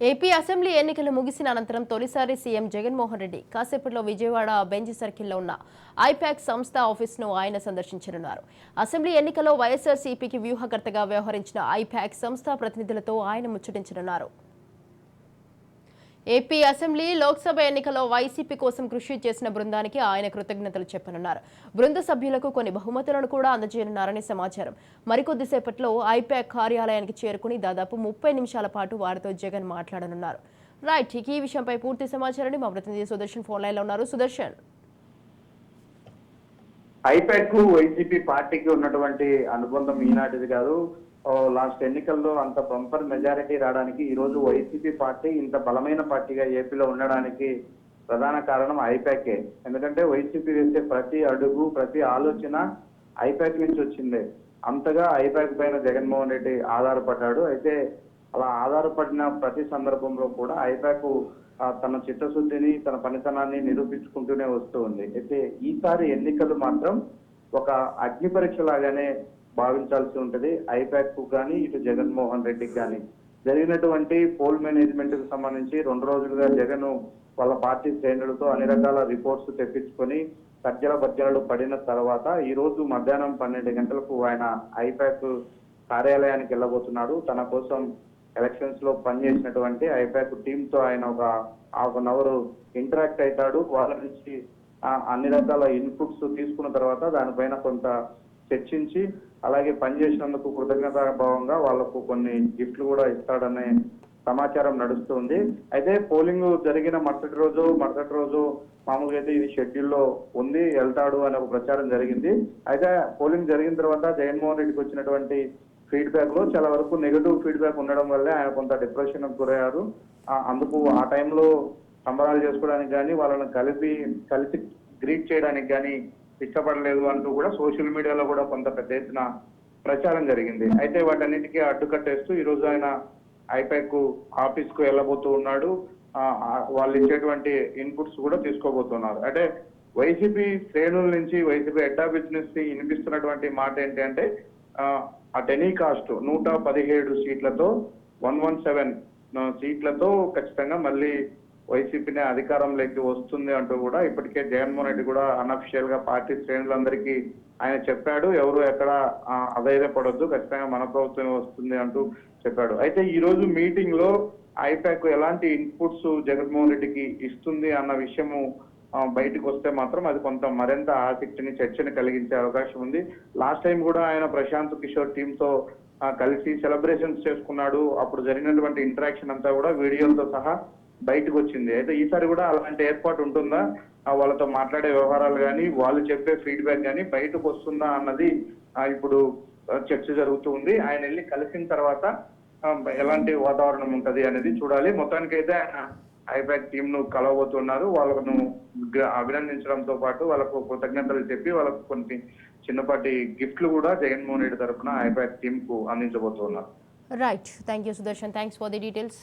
AP assembly ఎన్నికలు ముగిసిన అనంతరం తొలిసారి సీఎం జగన్మోహన్ రెడ్డి కాసేపట్లో విజయవాడ బెంచ్ సర్కిల్లో ఉన్న ఐపాక్ సంస్థ ఆఫీస్ను ఆయన సందర్శించనున్నారు. అసెంబ్లీ ఎన్నికల్లో వైఎస్ఆర్సీపీకి వ్యూహకర్తగా వ్యవహరించిన ఐపాక్ సంస్థ ప్రతినిధులతో ఆయన ముచ్చటించనున్నారు. ఏపీ అసెంబ్లీ లోక్సభ ఎన్నికల్లో వైసీపీ కోసం కృషి చేసిన బృందానికి ఆయన కృతజ్ఞతలు చెప్పనున్నారు. బృంద సభ్యులకు కొన్ని బహుమతులను కూడా అందజేయనున్నారని సమాచారం. మరికొద్దిసేపట్లో ఐపాక్ కార్యాలయానికి చేరుకుని దాదాపు ముప్పై నిమిషాల పాటు వారితో జగన్ మాట్లాడనున్నారు. రైట్ ఈ విషయంపై పూర్తి సమాచారాన్ని మా ప్రతినిధి సుదర్శన్ ఫోన్ లైన్లో ఉన్నారు. సుదర్శన్. ఐపాక్కు వైసీపీ పార్టీకి ఉన్నటువంటి అనుబంధం ఈనాటిది కాదు. లాస్ట్ ఎన్నికల్లో అంత బంపర్ మెజారిటీ రావడానికి ఈ రోజు వైసీపీ పార్టీ ఇంత బలమైన పార్టీగా ఏపీలో ఉండడానికి ప్రధాన కారణం ఐపాకే ఎందుకంటే వైసీపీ వేసే ప్రతి అడుగు ప్రతి ఆలోచన ఐపాక్ నుంచి వచ్చిందే. అంతగా ఐపాక్ పైన జగన్మోహన్ రెడ్డి ఆధారపడ్డాడు. అయితే అలా ఆధారపడిన ప్రతి సందర్భంలో కూడా ఐపాక్ తన చిత్తశుద్ధిని తన పనితనాన్ని నిరూపించుకుంటూనే వస్తూ ఉంది. అయితే ఈసారి ఎన్నికలు మాత్రం ఒక అగ్ని పరీక్ష లాగానే భావించాల్సి ఉంటుంది. ఐపాక్కు కానీ ఇటు జగన్మోహన్ రెడ్డికి కానీ జరిగినటువంటి పోల్ మేనేజ్మెంట్కు సంబంధించి రెండు రోజులుగా జగన్ వాళ్ళ పార్టీ శ్రేణులతో అన్ని రకాల రిపోర్ట్స్ తెప్పించుకొని సజ్జల బజ్జలు పడిన తర్వాత ఈ రోజు మధ్యాహ్నం పన్నెండు గంటలకు ఆయన ఐపాక్ కార్యాలయానికి వెళ్ళబోతున్నాడు. తన కోసం ఎలక్షన్స్లో పనిచేసినటువంటి ఐపాక్ టీమ్తో ఆయన ఒక హాఫ్ అన్ అవర్ ఇంటరాక్ట్ అవుతాడు. వాళ్ళ నుంచి అన్ని రకాల ఇన్పుట్స్ తీసుకున్న తర్వాత దానిపైన కొంత చర్చించి అలాగే పనిచేసినందుకు కృతజ్ఞత భావంగా వాళ్ళకు కొన్ని గిఫ్ట్లు కూడా ఇస్తాడనే సమాచారం నడుస్తుంది. అయితే పోలింగ్ జరిగిన మరుసటి రోజు మరుసటి రోజు మామూలుగా అయితే ఇది షెడ్యూల్లో ఉంది వెళ్తాడు అనే ఒక ప్రచారం జరిగింది. అయితే పోలింగ్ జరిగిన తర్వాత జగన్మోహన్ రెడ్డికి వచ్చినటువంటి ఫీడ్బ్యాక్లో చాలా వరకు నెగటివ్ ఫీడ్బ్యాక్ ఉండడం వల్లే ఆయన కొంత డిప్రెషన్ గురయ్యారు. అందుకు ఆ టైంలో సంబరాలు చేసుకోవడానికి కానీ వాళ్ళని కలిపి కలిసి గ్రీట్ చేయడానికి కానీ ఇష్టపడలేదు అంటూ కూడా సోషల్ మీడియాలో కూడా కొంత పెద్ద ఎత్తున ప్రచారం జరిగింది. అయితే వాటన్నిటికీ అడ్డుకట్టేస్తూ ఈ రోజు ఆయన ఐపాక్ ఆఫీస్కు వెళ్ళబోతూ ఉన్నాడు. వాళ్ళు ఇచ్చేటువంటి ఇన్పుట్స్ కూడా తీసుకోబోతున్నారు. అంటే వైసీపీ శ్రేణుల నుంచి వైసీపీ హెడ్ ఆఫీస్ నుంచి వినిపిస్తున్నటువంటి మాట ఏంటి అట్ ఎనీ కాస్ట్ నూట పదిహేడు సీట్లతో వన్ వన్ సెవెన్ సీట్లతో ఖచ్చితంగా మళ్ళీ వైసీపీనే అధికారంలోకి వస్తుంది అంటూ కూడా ఇప్పటికే జగన్మోహన్ రెడ్డి కూడా అన్అఫిషియల్గా పార్టీ శ్రేణులందరికీ ఆయన చెప్పాడు ఎవరు ఎక్కడ అధైర్యపడొద్దు ఖచ్చితంగా మన ప్రభుత్వం వస్తుంది అంటూ చెప్పాడు. అయితే ఈ రోజు మీటింగ్లో ఐపాక్ ఎలాంటి ఇన్పుట్స్ జగన్మోహన్ రెడ్డికి ఇస్తుంది అన్న విషయము బయటకు వస్తే మాత్రం అది కొంత మరింత ఆసక్తిని చర్చని కలిగించే అవకాశం ఉంది. లాస్ట్ టైం కూడా ఆయన ప్రశాంత్ కిషోర్ టీమ్తో కలిసి సెలబ్రేషన్స్ చేసుకున్నాడు. అప్పుడు జరిగినటువంటి ఇంటరాక్షన్ అంతా కూడా వీడియోలతో సహా బయటకు వచ్చింది. అయితే ఈసారి కూడా అలాంటి ఏర్పాటు ఉంటుందా? వాళ్ళతో మాట్లాడే వ్యవహారాలు కానీ వాళ్ళు చెప్పే ఫీడ్బ్యాక్ కానీ బయటకు వస్తుందా అన్నది ఇప్పుడు చర్చ జరుగుతూ ఉంది. ఆయన వెళ్ళి కలిసిన తర్వాత ఎలాంటి వాతావరణం ఉంటది అనేది చూడాలి. మొత్తానికి అయితే ఆయన ఐపాక్ టీమ్ను కలవబోతున్నారు. వాళ్ళను అభినందించడంతో పాటు వాళ్ళకు కృతజ్ఞతలు చెప్పి వాళ్ళకు కొన్ని చిన్నపాటి గిఫ్ట్లు కూడా జగన్మోహన్ రెడ్డి తరఫున ఐపాక్ టీమ్కు అందించబోతున్నారు. Right thank you Sudarshan thanks for the details